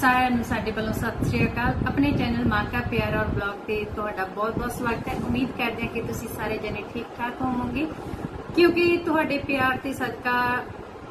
ਸਾਰਿਆਂ ਨੂੰ ਸਾਡੇ ਵੱਲੋਂ ਸਤਿ ਸ਼੍ਰੀ ਅਕਾਲ। ਆਪਣੇ ਚੈਨਲ ਮਾਂ ਪਿਆਰ ਔਰ ਬਲੌਗ ਤੇ ਤੁਹਾਡਾ ਬਹੁਤ-ਬਹੁਤ ਸਵਾਗਤ ਹੈ। ਉਮੀਦ ਕਰਦੇ ਹਾਂ ਕਿ ਤੁਸੀਂ ਸਾਰੇ ਜਣੇ ਠੀਕ ਠਾਕ ਹੋਵੋਗੇ। ਕਿਉਂਕਿ ਤੁਹਾਡੇ ਪਿਆਰ ਤੇ ਸਦਕਾ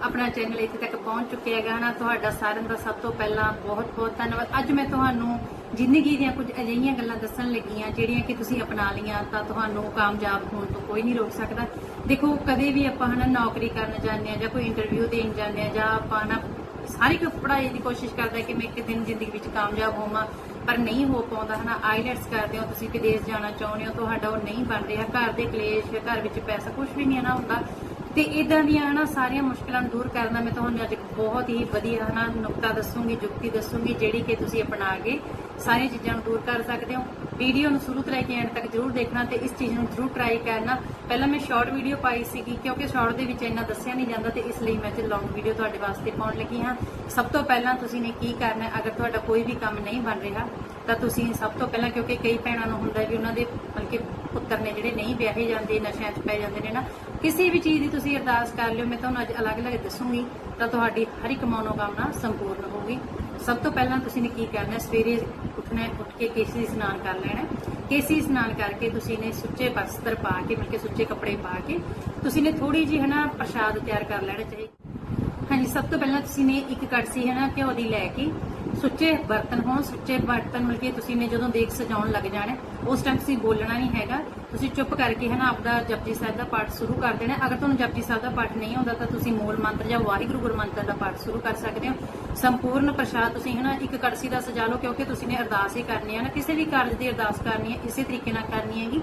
ਆਪਣਾ ਚੈਨਲ ਇੱਥੇ ਤੱਕ ਪਹੁੰਚ ਚੁੱਕਿਆ ਹੈਗਾ ਨਾ ਤੁਹਾਡਾ ਸਾਰਿਆਂ ਦਾ ਸਭ ਤੋਂ ਪਹਿਲਾਂ ਬਹੁਤ-ਬਹੁਤ ਧੰਨਵਾਦ। ਅੱਜ ਮੈਂ ਤੁਹਾਨੂੰ ਜ਼ਿੰਦਗੀ ਦੀਆਂ ਕੁਝ ਅਜਿਹੀਆਂ ਗੱਲਾਂ ਦੱਸਣ ਲੱਗੀਆਂ ਜਿਹੜੀਆਂ ਕਿ ਤੁਸੀਂ ਅਪਣਾ ਲਈਆਂ ਤਾਂ ਤੁਹਾਨੂੰ ਕਾਮਯਾਬ ਹੋਣ ਤੋਂ ਕੋਈ ਨਹੀਂ ਰੋਕ ਸਕਦਾ। ਦੇਖੋ, ਕਦੇ ਵੀ ਆਪਾਂ ਹਨਾ ਨੌਕਰੀ ਕਰਨ ਜਾਂਦੇ ਆ ਜਾਂ ਕੋਈ ਇੰਟਰਵਿਊ ਦੇਣ ਜਾਂਦੇ ਆ ਜਾਂ ਆਪਾਂ ਨਾ ਹਰ ਇੱਕ ਪੜ੍ਹਾਈ ਦੀ ਕੋਸ਼ਿਸ਼ ਕਰਦਾ ਕਿ ਮੈਂ ਇੱਕ ਦਿਨ ਜ਼ਿੰਦਗੀ ਵਿੱਚ ਕਾਮਯਾਬ ਹੋਵਾਂ, ਪਰ ਨਹੀਂ ਹੋ ਪਾਉਂਦਾ, ਹਨਾ? ਆਈਲੈਟਸ ਕਰਦੇ ਹੋ ਤੁਸੀਂ, ਵਿਦੇਸ਼ ਜਾਣਾ ਚਾਹੁੰਦੇ ਹੋ, ਤੁਹਾਡਾ ਉਹ ਨਹੀਂ ਬਣ ਰਿਹਾ ਘਰ ਦੇ ਕਲੇਸ਼ ਘਰ ਵਿੱਚ ਪੈਸਾ ਕੁਝ ਵੀ ਨਹੀਂ ਨਾ ਹੁੰਦਾ। ਤੇ ਇਦਾਂ ਦੀਆਂ ਹਨਾ ਸਾਰੀਆਂ ਮੁਸ਼ਕਲਾਂ ਨੂੰ ਦੂਰ ਕਰਨਾ ਮੈਂ ਤੁਹਾਨੂੰ ਅੱਜ ਬਹੁਤ ਹੀ ਵਧੀਆ ਹਨਾ ਨੁਕਤਾ ਦੱਸੂਗੀ ਜੁਗਤੀ ਦੱਸੂਗੀ, ਜਿਹੜੀ ਕਿ ਤੁਸੀਂ ਅਪਣਾ ਕੇ ਸਾਰੀਆਂ ਚੀਜ਼ਾਂ ਨੂੰ ਦੂਰ ਕਰ ਸਕਦੇ ਹੋ। ਵੀਡੀਓ ਨੂੰ ਸ਼ੁਰੂ ਤੋਂ ਲੈ ਕੇ ਐਂਡ ਤੱਕ ਜ਼ਰੂਰ ਦੇਖਣਾ ਤੇ ਇਸ ਚੀਜ਼ ਨੂੰ ਜ਼ਰੂਰ ਟਰਾਈ ਕਰਨਾ। ਪਹਿਲਾਂ ਮੈਂ ਸ਼ਾਰਟ ਵੀਡੀਓ ਪਾਈ ਸੀਗੀ ਕਿਉਂਕਿ ਸ਼ਾਰਟ ਦੇ ਵਿੱਚ ਇੰਨਾ ਦੱਸਿਆ ਨਹੀਂ ਜਾਂਦਾ ਤੇ ਇਸ ਲਈ ਮੈਂ ਅੱਜ ਲੌਂਗ ਵੀਡੀਓ ਤੁਹਾਡੇ ਵਾਸਤੇ ਪਾਉਣ ਲੱਗੀ ਹਾਂ। ਸਭ ਤੋਂ ਪਹਿਲਾਂ ਤੁਸੀਂ ਨੇ ਕੀ ਕਰਨਾ ਅਗਰ ਤੁਹਾਡਾ ਕੋਈ ਵੀ ਕੰਮ ਨਹੀਂ ਬਣ ਰਿਹਾ ਤਾਂ ਤੁਸੀਂ ਸਭ ਤੋਂ ਪਹਿਲਾਂ ਕਿਉਂਕਿ ਕਈ ਭੈਣਾਂ ਨੂੰ ਹੁੰਦਾ ਵੀ ਉਹਨਾਂ ਦੇ ਬਲਕਿ ਪੁੱਤਰ ਨੇ ਜਿਹੜੇ ਨਹੀਂ ਵਿਆਹੇ ਜਾਂਦੇ ਨਸ਼ਿਆਂ 'ਚ ਪੈ ਜਾਂਦੇ ਨੇ ਨਾ ਕਿਸੇ ਵੀ ਚੀਜ਼ ਦੀ ਤੁਸੀਂ ਅਰਦਾਸ ਕਰ ਲਿਓ ਮੈਂ ਤੁਹਾਨੂੰ ਅੱਜ ਅਲੱਗ-ਅਲੱਗ ਦੱਸੂਗੀ ਤਾਂ ਤੁਹਾਡੀ ਹਰ ਇੱਕ ਮਨੋਕਾਮਨਾ ਸੰਪੂਰਨ ਹੋਊਗੀ। ਸਭ ਤੋਂ ਪਹਿਲਾਂ ਤੁਸੀਂ ਨੇ ਕੀ ਕਰਨਾ ਸਵੇਰੇ ਉੱਠਣਾ ਹੈ, ਉੱਠ ਕੇ ਕੇਸੀ ਇਸ਼ਨਾਨ ਕਰ ਲੈਣਾ ਕੇਸੀ ਇਸ਼ਨਾਨ ਕਰਕੇ ਤੁਸੀਂ ਨੇ ਸੁੱਚੇ ਬਸਤਰ ਪਾ ਕੇ ਮਤਲਬ ਕਿ ਸੁੱਚੇ ਕੱਪੜੇ ਪਾ ਕੇ ਤੁਸੀਂ ਨੇ ਥੋੜੀ ਜਿਹੀ ਹਨਾ ਪ੍ਰਸ਼ਾਦ ਤਿਆਰ ਕਰ ਲੈਣਾ ਚਾਹੀਦਾ ਹਾਂਜੀ ਸਭ ਤੋਂ ਪਹਿਲਾਂ ਤੁਸੀਂ ਨੇ ਇੱਕ ਕੜਸੀ ਹੈ ਘਿਓ ਦੀ ਲੈ ਕੇ ਸੁੱਚੇ ਬਰਤਨ ਹੋਣ, ਸੁੱਚੇ ਬਰਤਨ ਮਿਲ ਕੇ ਤੁਸੀਂ ਨੇ ਜਦੋਂ ਦੇਖ ਸਜਾਉਣ ਲੱਗ ਜਾਣਾ, ਉਸ ਟਾਈਮ ਤੁਸੀਂ ਬੋਲਣਾ ਨਹੀਂ ਹੈਗਾ। ਤੁਸੀਂ ਚੁੱਪ ਕਰਕੇ ਹੈ ਨਾ ਆਪਦਾ ਜਪਜੀ ਸਾਹਿਬ ਦਾ ਪਾਠ ਸ਼ੁਰੂ ਕਰ ਦੇਣਾ। ਅਗਰ ਤੁਹਾਨੂੰ ਜਪਜੀ ਸਾਹਿਬ ਦਾ ਪਾਠ ਨਹੀਂ ਆਉਂਦਾ ਤਾਂ ਤੁਸੀਂ ਮੂਲ ਮੰਤਰ ਜਾਂ ਵਾਹਿਗੁਰੂ ਗੁਰੂ ਮੰਤਰ ਦਾ ਪਾਠ ਸ਼ੁਰੂ ਕਰ ਸਕਦੇ ਹੋ। ਸੰਪੂਰਨ ਪ੍ਰਸ਼ਾਦ ਤੁਸੀਂ ਹੈ ਨਾ ਇੱਕ ਕੜਸੀ ਦਾ ਸਜਾ ਲਓ, ਕਿਉਂਕਿ ਤੁਸੀਂ ਨੇ ਅਰਦਾਸ ਹੀ ਕਰਨੀ ਹੈ ਨਾ। ਕਿਸੇ ਵੀ ਕਾਰਜ ਦੀ ਅਰਦਾਸ ਕਰਨੀ ਹੈ, ਇਸੇ ਤਰੀਕੇ ਨਾਲ ਕਰਨੀ ਹੈਗੀ।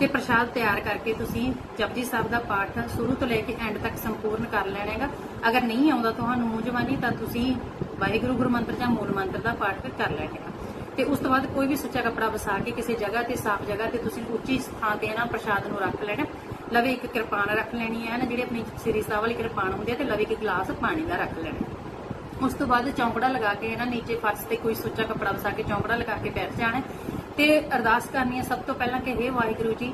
ਤੇ ਪ੍ਰਸ਼ਾਦ ਤਿਆਰ ਕਰਕੇ ਤੁਸੀਂ ਜਪਜੀ ਸਾਹਿਬ ਦਾ ਪਾਠ ਸ਼ੁਰੂ ਤੋਂ ਲੈ ਕੇ ਐਂਡ ਤੱਕ ਸੰਪੂਰਨ ਕਰ ਲੈਣਾ ਹੈਗਾ। ਅਗਰ ਨਹੀਂ ਆਉਂਦਾ ਤੁਹਾਨੂੰ ਮੂੰਹ ਜ਼ਬਾਨੀ ਤਾਂ ਤੁਸੀਂ ਵਾਹਿਗੁਰੂ ਗੁਰੂ ਮੰਤਰ ਜਾਂ ਮੂਲ ਮੰਤਰ ਦਾ ਪਾਠ ਕਰ ਲੈਣਾ ਹੈਗਾ। ਤੇ ਉਸ ਤੋਂ ਬਾਅਦ ਕੋਈ ਵੀ ਸੁੱਚਾ ਕੱਪੜਾ ਵਸਾ ਕੇ ਕਿਸੇ ਜਗ੍ਹਾ ਤੇ, ਸਾਫ਼ ਜਗ੍ਹਾ ਤੇ ਤੁਸੀਂ ਉੱਚੀ ਥਾਂ ਤੇ ਨਾ ਪ੍ਰਸ਼ਾਦ ਨੂੰ ਰੱਖ ਲੈਣਾ। ਲਵੇ ਇੱਕ ਕਿਰਪਾਨ ਰੱਖ ਲੈਣੀ ਹੈ ਨਾ, ਜਿਹੜੀ ਆਪਣੀ ਸ੍ਰੀ ਸਾਹਿਬ ਵਾਲੀ ਕਿਰਪਾਨ ਹੁੰਦੀ ਹੈ, ਤੇ ਲਵੇ ਇੱਕ ਗਲਾਸ ਪਾਣੀ ਦਾ ਰੱਖ ਲੈਣਾ। ਉਸ ਤੋਂ ਬਾਅਦ ਚੌਂਕੜਾ ਲਗਾ ਕੇ ਨਾ, ਨੀਚੇ ਫਰਸ਼ ਤੇ ਕੋਈ ਸੁੱਚਾ ਕੱਪੜਾ ਵਸਾ ਕੇ ਚੌਂਕੜਾ ਲਗਾ ਕੇ ਬੈਠ ਜਾਣਾ। ਤੇ ਅਰਦਾਸ ਕਰਨੀ ਹੈ ਸਭ ਤੋਂ ਪਹਿਲਾਂ ਕਿ हे ਵਾਹਿਗੁਰੂ ਜੀ,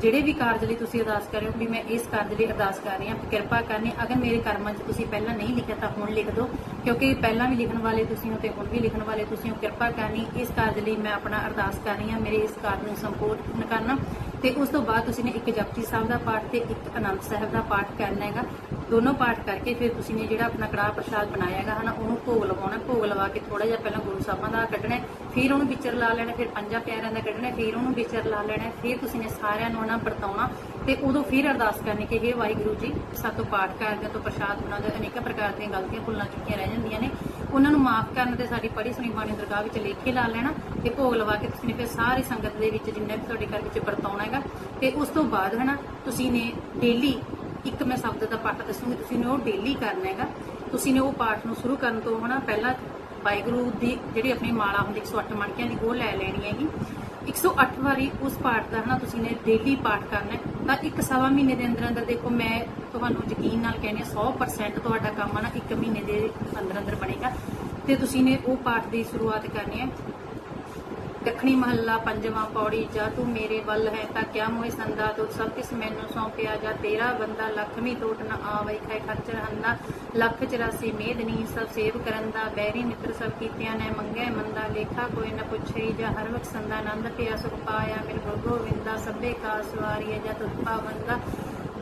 ਜਿਹੜੇ ਵੀ ਕਾਰਜ ਲਈ ਤੁਸੀਂ ਅਰਦਾਸ ਕਰ ਰਹੇ ਹੋ ਵੀ ਮੈਂ ਇਸ ਕਾਰਜ ਲਈ ਅਰਦਾਸ ਕਰ ਰਹੀ ਹਾਂ, ਕਿਰਪਾ ਕਰਨੀ, ਅਗਰ ਮੇਰੇ ਕਰਮਾਂ 'ਚ ਤੁਸੀਂ ਪਹਿਲਾਂ ਨਹੀਂ ਲਿਖਿਆ ਤਾਂ ਹੁਣ ਲਿਖ ਦਿਓ, ਕਿਉਂਕਿ ਪਹਿਲਾਂ ਵੀ ਲਿਖਣ ਵਾਲੇ ਤੁਸੀਂ ਹੋ ਤੇ ਹੁਣ ਵੀ ਲਿਖਣ ਵਾਲੇ ਤੁਸੀਂ ਹੋ, ਕਿਰਪਾ ਕਰਨੀ, ਇਸ ਕਾਰਜ ਲਈ ਮੈਂ ਆਪਣਾ ਅਰਦਾਸ ਕਰ ਰਹੀ ਹਾਂ, ਮੇਰੇ ਇਸ ਕਾਰਜ ਨੂੰ ਸੰਪੂਰਨ ਕਰਨਾ। ਤੇ ਉਸ ਤੋਂ ਬਾਅਦ ਤੁਸੀਂ ਨੇ ਇੱਕ ਜਪਜੀ ਸਾਹਿਬ ਦਾ ਪਾਠ ਤੇ ਇੱਕ ਆਨੰਦ ਸਾਹਿਬ ਦਾ ਪਾਠ ਕਰਨਾ ਹੈਗਾ। ਦੋਨੋਂ ਪਾਠ ਕਰਕੇ ਫਿਰ ਤੁਸੀਂ ਨੇ ਜਿਹੜਾ ਆਪਣਾ ਕੜਾਹ ਪ੍ਰਸ਼ਾਦ ਬਣਾਇਆ ਹੈਗਾ ਹਨਾ, ਉਹਨੂੰ ਭੋਗ ਲਵਾਉਣਾ, ਭੋਗ ਲਵਾ ਕੇ ਥੋੜਾ ਜਿਹਾ ਪਹਿਲਾਂ ਗੁਰੂ ਸਾਹਿਬਾਂ ਦਾ ਕੱਢਣਾ, ਫਿਰ ਉਹਨੂੰ ਵਿਚਰ ਲਾ ਲੈਣਾ, ਫਿਰ ਪੰਜਾਂ ਪਿਆਰਿਆਂ ਦਾ ਕੱਢਣਾ, ਫਿਰ ਉਹਨੂੰ ਵਿਚਰ ਲਾ ਲੈਣਾ, ਫਿਰ ਤੁਸੀਂ ਨੇ ਸਾਰਿਆਂ ਨੂੰ ਨਾ ਵਰਤਾਉਣਾ, ਤੇ ਉਦੋਂ ਫਿਰ ਅਰਦਾਸ ਕਰਨੀ ਕਿ हे ਵਾਹਿਗੁਰੂ ਜੀ, ਸਾਤੋਂ ਪਾਠ ਕਰਦੇ ਤੋਂ ਪ੍ਰਸ਼ਾਦ ਬਣਾਉਂਦੇ ਅਨੇਕਾਂ ਪ੍ਰਕਾਰ ਦੀਆਂ ਗਲਤੀਆਂ, ਭੁੱਲਾਂ ਚੁੱਕੀਆਂ ਰਹਿ ਜਾਂਦੀਆਂ ਨੇ। ਉਹਨਾਂ ਨੂੰ ਮਾਫ ਕਰਨ ਤੇ ਸਾਡੀ ਪੜੀ ਸੁਣੀ ਬਾਣੀ ਦਰਗਾਹ ਵਿੱਚ ਲੇਖੇ ਲਾ ਲੈਣਾ ਤੇ ਭੋਗ ਲਵਾ ਕੇ ਤੁਸੀਂ ਨੇ ਫਿਰ ਸਾਰੀ ਸੰਗਤ ਦੇ ਵਿੱਚ ਜਿੰਨੇ ਵੀ ਤੁਹਾਡੇ ਘਰ ਵਿੱਚ ਵਰਤਾਉਣਾ ਹੈਗਾ, ਤੇ ਉਸ ਤੋਂ ਬਾਅਦ ਹਨਾ ਤੁਸੀਂ ਨੇ ਡੇਲੀ ਇੱਕ ਮੈਂ ਸ਼ਬਦ ਦਾ ਪਾਠ ਦੱਸੂਗੀ, ਤੁਸੀਂ ਨੇ ਉਹ ਡੇਲੀ ਕਰਨਾ ਹੈਗਾ। ਤੁਸੀਂ ਨੇ ਉਹ ਪਾਠ ਨੂੰ ਸ਼ੁਰੂ ਕਰਨ ਤੋਂ ਹਨਾ, ਪਹਿਲਾਂ ਵਾਹਿਗੁਰੂ ਦੀ ਜਿਹੜੀ ਆਪਣੀ ਮਾਲਾ ਹੁੰਦੀ 108 ਮਣਕਿਆਂ ਦੀ, ਉਹ ਲੈ ਲੈਣੀ ਹੈਗੀ। 108 ਵਾਰੀ ਉਸ ਪਾਠ ਦਾ ਹਨਾ, ਤੁਸੀਂ ਨੇ ਡੇਲੀ ਪਾਠ ਕਰਨਾ ਤਾਂ ਇੱਕ ਸਵਾ ਮਹੀਨੇ ਦੇ ਅੰਦਰ ਅੰਦਰ ਦੇਖੋ, ਮੈਂ ਤੁਹਾਨੂੰ ਯਕੀਨ ਨਾਲ ਕਹਿੰਦੀ ਹਾਂ 100% ਤੁਹਾਡਾ ਕੰਮ ਆ ਨਾ ਇੱਕ ਮਹੀਨੇ ਦੇ ਅੰਦਰ ਅੰਦਰ ਬਣੇਗਾ। ਤੇ ਤੁਸੀਂ ਨੇ ਉਹ ਪਾਠ ਦੀ ਸ਼ੁਰੂਆਤ ਕਰਨੀ ਹੈ। ਦੱਖਣੀ ਮਹੱਲਾ ਪੰਜਵਾਂ ਪੌੜੀ, ਜਾ ਤੂੰ ਮੇਰੇ ਵੱਲ ਹੈ ਤਾਂ ਕਿਆ ਮੋਹਿ ਸੰਦਾ ਤੂੰ ਸਭ ਕਿਸ ਮੈਨੂੰ ਸੌਂਪਿਆ? ਜਾ ਤੇਰਾ ਬੰਦਾ ਲਖਮੀ ਟੋਟ ਨ ਆਵੇ, ਖੈ ਖੱਚਰ ਹੰਦਾ, ਲੱਖ 84 ਮੇਦਨੀ ਸਭ ਸੇਵ ਕਰਨ ਦਾ ਬੈਰੀ ਮਿੱਤਰ ਸਭ ਕੀਤਿਆਂ ਨੇ ਮੰਗੈ ਮੰਦਾ ਲੇਖਾ, ਕੋਈ ਨ ਪੁੱਛਈ ਜਾ ਹਰ ਵਕਤ ਸੰਦਾ, ਆਨੰਦ ਪਿਆ ਸੁਖ ਪਾਇਆ ਮਿਲ ਗੁਰ ਗੋਵਿੰਦਾ, ਸਭੇ ਕਾ ਸਵਾਰੀਏ ਜਾ ਤੁਧ ਪਾਵੰਦਾ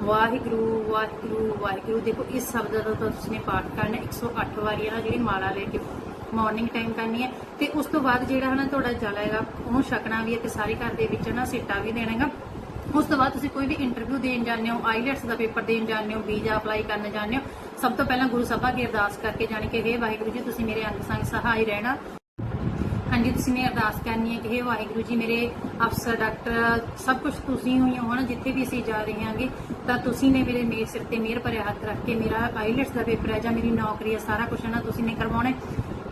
ਵਾਹਿਗੁਰੂ ਵਾਹਿਗੁਰੂ ਵਾਹਿਗੁਰੂ, ਦੇਖੋ ਇਸ ਸ਼ਬਦ ਦਾ ਤੁਸੀਂ ਪਾਠ ਕਰਨਾ 108 ਵਾਰੀ ਹੈ ਨਾ ਜਿਹੜੀ ਮਾਲਾ ਲੈ ਕੇ ਮਾਰਨਿੰਗ ਟਾਈਮ ਕਰਨੀ ਹੈ ਤੇ ਉਸ ਤੋਂ ਬਾਅਦ ਜਿਹੜਾ ਹਨਾ ਤੁਹਾਡਾ ਜਲ ਹੈਗਾ, ਉਹਨੂੰ ਛਕਣਾ ਵੀ ਹੈ ਤੇ ਸਾਰੇ ਘਰ ਦੇ ਵਿੱਚ ਨਾ ਸਿੱਟਾ ਵੀ ਦੇਣਾ ਹੈਗਾ। ਉਸ ਤੋਂ ਬਾਅਦ ਤੁਸੀਂ ਕੋਈ ਵੀ ਇੰਟਰਵਿਊ ਦੇਣ ਜਾਂਦੇ ਹੋ ਆਈਲੈਟਸ ਦਾ ਪੇਪਰ ਦੇਣ ਜਾਂਦੇ ਹੋ ਵੀਜ਼ਾ ਅਪਲਾਈ ਕਰਨ ਜਾਂਦੇ ਹੋ, ਸਭ ਤੋਂ ਪਹਿਲਾਂ ਗੁਰੂ ਸਾਹਿਬਾ ਕੀ ਅਰਦਾਸ ਕਰਕੇ ਜਾਣੀ ਕਿ हे ਵਾਹਿਗੁਰੂ ਜੀ, ਤੁਸੀਂ ਮੇਰੇ ਅੰਗ ਸੰਗ ਸਹਾਈ ਰਹਿਣਾ। ਹਾਂਜੀ, ਤੁਸੀਂ ਨੇ ਅਰਦਾਸ ਕਰਨੀ ਹੈ ਕਿ हे ਵਾਹਿਗੁਰੂ ਜੀ, ਮੇਰੇ ਅਫਸਰ, ਡਾਕਟਰ, ਸਭ ਕੁਝ ਤੁਸੀਂ ਹੋਈ ਹੋ ਨਾ ਜਿੱਥੇ ਵੀ ਅਸੀਂ ਜਾ ਰਹੇ ਹਾਂਗੇ, ਤਾਂ ਤੁਸੀਂ ਨੇ ਮੇਰੇ ਮੇਰ ਸਿਰ ਤੇ ਮਿਹਰ ਭਰਿਆ ਹੱਥ ਰੱਖ ਕੇ ਮੇਰਾ ਆਈਲੈਟਸ ਦਾ ਪੇਪਰ ਹੈ ਜਾਂ ਮੇਰੀ ਨੌਕਰੀ ਹੈ, ਸਾਰਾ ਕੁਝ ਨਾ ਤੁਸੀਂ ਨੇ ਕਰਵਾਉਣਾ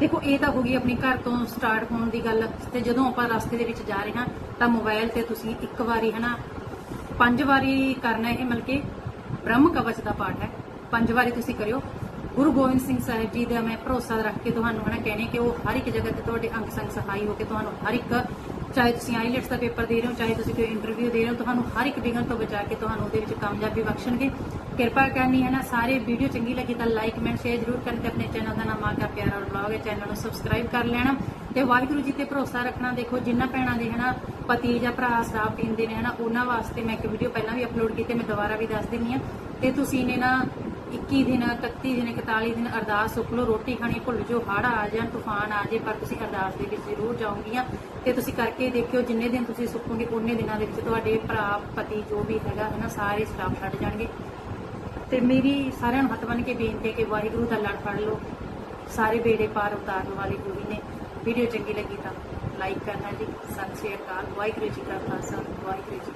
ਦੇਖੋ, ਇਹ ਤਾਂ ਹੋ ਗਈ ਆਪਣੀ ਘਰ ਤੋਂ ਸਟਾਰਟ ਹੋਣ ਦੀ ਗੱਲ। ਤੇ ਜਦੋਂ ਆਪਾਂ ਰਸਤੇ ਦੇ ਵਿੱਚ ਜਾ ਰਹੇ ਹਾਂ, ਤਾਂ ਮੋਬਾਈਲ ਤੇ ਤੁਸੀਂ ਇੱਕ ਵਾਰੀ, ਹਨਾ, ਪੰਜ ਵਾਰੀ ਕਰਨਾ ਇਹ ਮਤਲਬ ਕਿ ਬ੍ਰਹਮ ਕਵਚ ਦਾ ਪਾਠ ਹੈ। ਪੰਜ ਵਾਰੀ ਤੁਸੀਂ ਕਰਿਓ। ਗੁਰੂ ਗੋਬਿੰਦ ਸਿੰਘ ਸਾਹਿਬ ਜੀ ਦਾ ਮੈਂ ਭਰੋਸਾ ਰੱਖ ਕੇ ਤੁਹਾਨੂੰ, ਹਨਾ, ਕਹਿਣੇ ਕਿ ਉਹ ਹਰ ਇੱਕ ਜਗ੍ਹਾ ਤੇ ਤੁਹਾਡੇ ਅੰਗ ਸੰਗ ਸਹਾਈ ਹੋ ਕੇ ਤੁਹਾਨੂੰ ਹਰ ਇੱਕ ਚਾਹੇ ਤੁਸੀਂ ਆਈਲੈਟਸ ਦਾ ਪੇਪਰ ਦੇ ਰਹੇ ਹੋ, ਚਾਹੇ ਤੁਸੀਂ ਕੋਈ ਇੰਟਰਵਿਊ ਦੇ ਰਹੇ ਹੋ, ਤੁਹਾਨੂੰ ਹਰ ਇੱਕ ਵਿਘਨ ਤੋਂ ਬਚਾ ਕੇ ਤੁਹਾਨੂੰ ਉਹਦੇ ਵਿੱਚ ਕਾਮਯਾਬੀ ਬਖਸ਼ਣਗੇ। ਕਿਰਪਾ ਕਰਨੀ ਹੈ ਨਾ, ਸਾਰੇ ਵੀਡੀਓ ਚੰਗੀ ਲੱਗੀ ਤਾਂ ਲਾਈਕ ਕਮੈਂਟ ਸ਼ੇਅਰ ਜ਼ਰੂਰ ਕਰਨ ਤੇ ਆਪਣੇ ਚੈਨਲ ਦਾ ਨਾਮ ਆ ਪਿਆਰਾ ਬਲੌਗ ਹੈ ਚੈਨਲ ਨੂੰ ਸਬਸਕ੍ਰਾਈਬ ਕਰ ਲੈਣਾ। ਤੇ ਵਾਹਿਗੁਰੂ ਜੀ ਤੇ ਭਰੋਸਾ ਰੱਖਣਾ, ਦੇਖੋ ਜਿੰਨਾ ਭੈਣਾਂ ਦੇ ਹਨਾ, ਪਤੀ ਜਾਂ ਭਰਾ ਸ਼ਰਾਬ ਪੀਂਦੇ ਨੇ ਹਨਾ, ਉਹਨਾਂ ਵਾਸਤੇ ਮੈਂ ਇੱਕ ਵੀਡੀਓ ਪਹਿਲਾਂ ਵੀ ਅਪਲੋਡ ਕੀਤੀ, ਮੈਂ ਦੁਬਾਰਾ ਵੀ ਦੱਸ ਦਿੰਨੀ ਆ ਤੇ ਤੁਸੀਂ ਨੇ ਨਾ 21 ਦਿਨ 31 ਦਿਨ 41 ਦਿਨ ਅਰਦਾਸ ਸੁਖ ਲਓ, ਰੋਟੀ ਖਾਣੀ ਭੁੱਲ ਜਾਓ ਹੜ ਆ ਜਾਣ, ਤੂਫਾਨ ਆ ਜੇ ਪਰ ਤੁਸੀਂ ਅਰਦਾਸ ਦੇ ਵਿੱਚ ਜ਼ਰੂਰ ਜਾਓਗੀਆਂ। ਤੇ ਤੁਸੀਂ ਕਰਕੇ ਦੇਖਿਓ, ਜਿੰਨੇ ਦਿਨ ਤੁਸੀਂ ਸੁੱਕੋਗੇ ਉਹਨੇ ਦਿਨਾਂ ਦੇ ਵਿੱਚ ਤੁਹਾਡੇ ਭਰਾ, ਪਤੀ ਜੋ ਵੀ ਹੈਗਾ ਹੈ ਨਾ ਸਾਰੇ ਸ਼ਰਾਬ ਛੱਡ ਜਾਣਗੇ। ਤੇ ਮੇਰੀ ਸਾਰਿਆਂ ਨੂੰ ਹੱਥ ਬੰਨ੍ਹ ਕੇ ਬੇਨਤੀ ਹੈ ਕਿ ਵਾਹਿਗੁਰੂ ਦਾ ਲੜ ਫੜ ਲਓ। ਸਾਰੇ ਬੇੜੇ ਪਾਰ ਉਤਾਰਨ ਵਾਲੇ ਗੁਰੂ ਨੇ। ਵੀਡੀਓ ਚੰਗੀ ਲੱਗੀ ਤਾਂ ਲਾਈਕ ਕਰਨਾ ਜੀ। ਸਤਿ ਸ਼੍ਰੀ ਅਕਾਲ। ਵਾਹਿਗੁਰੂ ਜੀ ਕਾ ਖਾਲਸਾ। ਵਾਹਿਗੁਰੂ ਜੀ